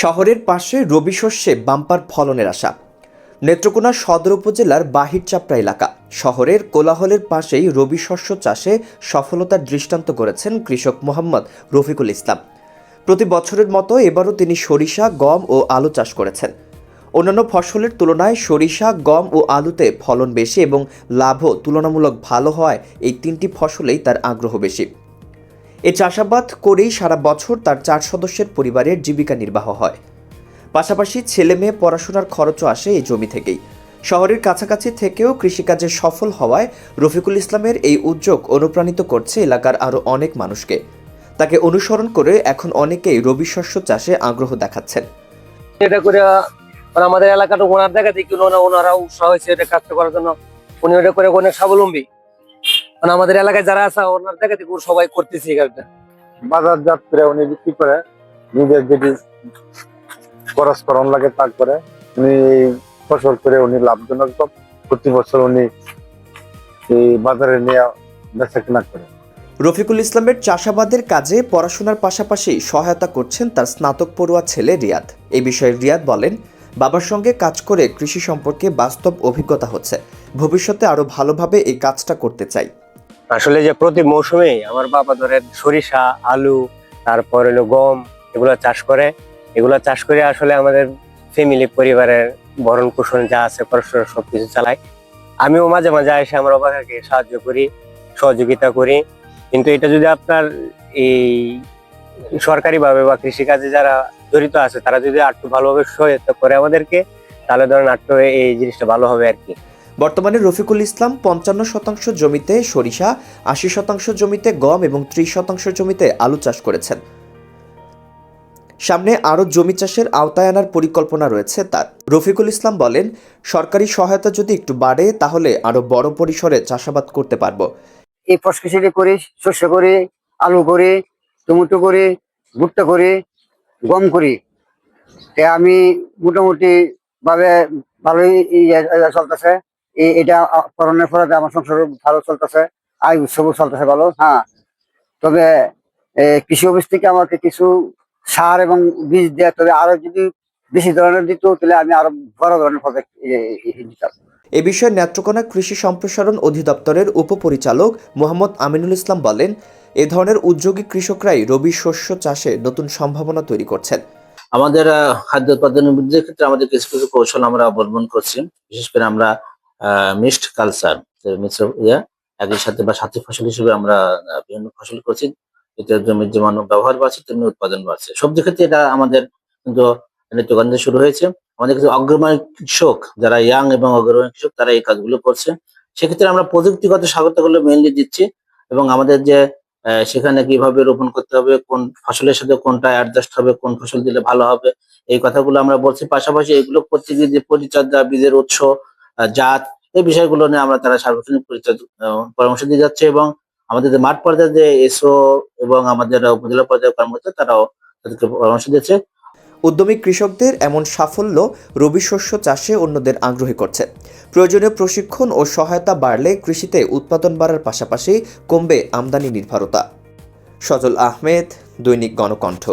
শহরের পাশে রবি শস্যে বাম্পার ফলনের আশা। নেত্রকোনা সদর উপজেলার বাহির চাপড়া এলাকা। শহরের কোলাহলের পাশেই রবি শস্য চাষে সফলতার দৃষ্টান্ত করেছেন কৃষক মোহাম্মদ রফিকুল ইসলাম। প্রতি বছরের মতো এবারও তিনি সরিষা, গম ও আলু চাষ করেছেন। অন্যান্য ফসলের তুলনায় সরিষা, গম ও আলুতে ফলন বেশি এবং লাভও তুলনামূলক ভালো হওয়ায় এই তিনটি ফসলেই তার আগ্রহ বেশি। এ চাষাবাদ করেই সারা বছর তার চার সদস্যের পরিবারের জীবিকা নির্বাহ হয়। পাশাপাশি ছেলে মেয়ে পড়াশোনার খরচও আসে এই জমি থেকেই। শহরের কাছাকাছি থেকেও কৃষিকাজে সফল হওয়ায় রফিকুল ইসলামের এই উদ্যোগ অনুপ্রাণিত করছে এলাকার আরও অনেক মানুষকে। তাকে অনুসরণ করে এখন অনেকেই রবি শস্য চাষে আগ্রহ দেখাচ্ছেন। এটা করে আমাদের এলাকাটা ওনার দেখা দেখি ওনা- ওনারা উৎসাহ হয়েছে এটা কাজটা করার জন্য। উনি ওটা করে অনেক স্বাবলম্বী। মানে আমাদের এলাকায় যারা আছে ওনার দেখা দেখি ওরা সবাই করতেছে এই কাজটা। বাজারজাত করে উনি বিক্রি করে নিজের যেটি খরচ করণ লাগে তা করে উনি এই ফসল করে উনি লাভজনক প্রতি বছর উনি এই বাজারে নিয়ে বেচা কেনা করে। রফিকুল ইসলামের চাষাবাদের কাজে পড়াশোনার পাশাপাশি সহায়তা করছেন তার স্নাতক পড়ুয়া ছেলে রিয়াদ। এই বিষয়ে রিয়াদ বলেন বাবার সঙ্গে কাজ করে কৃষি সম্পর্কে বাস্তব অভিজ্ঞতা হচ্ছে। ভবিষ্যতে আরও ভালোভাবে এই কাজটা করতে চাই। আসলে যে প্রতি মৌসুমে আমার বাবা ধরেন সরিষা, আলু, তারপর হলো গম এগুলো চাষ করে। এগুলো চাষ করে আসলে আমাদের ফ্যামিলি পরিবারের ভরণ পোষণ যা আছে পড়াশোনা সবকিছু চালাই। আমিও মাঝে মাঝে এসে আমার বাবাকে সাহায্য করি, সহযোগিতা করি। কিন্তু এটা যদি আপনার এই সরকারিভাবে বা কৃষিকাজে যারা জড়িত আছে, তারা যদি আরেকটু ভালোভাবে সহায়তা করে আমাদেরকে, তাহলে ধরেন আরেকটু এই জিনিসটা ভালো হবে আর কি। বর্তমানে রফিকুল ইসলাম পঞ্চান্ন শতাংশ জমিতে সরিষা, আশি শতাংশ জমিতে গম এবং ত্রিশ শতাংশ জমিতে আলু চাষ করেছেন। সামনে আরও জমি চাষের আওতায় আনার পরিকল্পনা রয়েছে তার। রফিকুল ইসলাম বলেন, সরকারি সহায়তা যদি একটু বাড়ে, তাহলে আরও বড় পরিসরে চাষাবাদ করতে পারব। এই ফসফেসিটি করে, শস্য করি, আলু করি, টমেটো করে, ভুট্টা করে, গম করি। আমি মোটামুটি ভাবে ভালোই চলতেছে। এটা করণের ফলে আমার সংসার ভালো চলতেছে আয় উৎসবও চলতেছে ভালো হ্যাঁ। তবে কৃষি অফিস থেকে আমাকে কিছু সার এবং বীজ দেয় তবে আরও যদি বেশি ধরনের দিত তাহলে আমি আরও বড় ধরনের প্রজেক্ট দিতাম। এ বিষয়ে নেত্রকোনা কৃষি সম্প্রসারণ অধিদপ্তরের উপপরিচালক মোহাম্মদ আমিনুল ইসলাম বলেন এ ধরনের উদ্যোগী কৃষকরাই রবি শস্য চাষে নতুন সম্ভাবনা তৈরি করছেন। আমাদের খাদ্য উৎপাদনের বৃদ্ধির ক্ষেত্রে আমাদের কিছু কিছু কৌশল আমরা অবলম্বন করছি। বিশেষ করে আমরা মিক্সড কালচার মিশ্র ইয়া, একই সাথে বা সাথী ফসল হিসেবে আমরা বিভিন্ন ফসল করছি। এতে জমির যেমন ব্যবহার বাড়ছে তেমনি উৎপাদন বাড়ছে। সবজি ক্ষেত্রে এটা আমাদের কিন্তু নেত্রগঞ্জে শুরু হয়েছে। আমাদের কিছু অগ্রণী কৃষক, যারা ইয়াং এবং অগ্রণী কৃষক, তারা এই কাজগুলো করছে। সেক্ষেত্রে আমরা প্রযুক্তিগত স্বাগতগুলো মেনলি দিচ্ছি এবং আমাদের যে সেখানে কীভাবে রোপণ করতে হবে, কোন ফসলের সাথে কোনটা অ্যাডজাস্ট হবে, কোন ফসল দিলে ভালো হবে, এই কথাগুলো আমরা বলছি। পাশাপাশি এগুলো করতে গিয়ে যে পরিচর্যা, বীজের উৎস জাত, এই বিষয়গুলো নিয়ে আমরা তারা পরিচর্যা পরামর্শ দিয়ে যাচ্ছে এবং আমাদের যে মাঠ পর্যায়ে যে এসও এবং আমাদের উপজেলা পর্যায়ে কর্মকর্তা, তারাও তাদেরকে পরামর্শ দিচ্ছে উদ্যমী কৃষকদের এমন সাফল্য রবি শস্য চাষে অন্যদের আগ্রহী করছে। প্রয়োজনীয় প্রশিক্ষণ ও সহায়তা বাড়লে কৃষিতে উৎপাদন বাড়ার পাশাপাশি কমবে আমদানি নির্ভরতা। সজল আহমেদ, দৈনিক গণকণ্ঠ।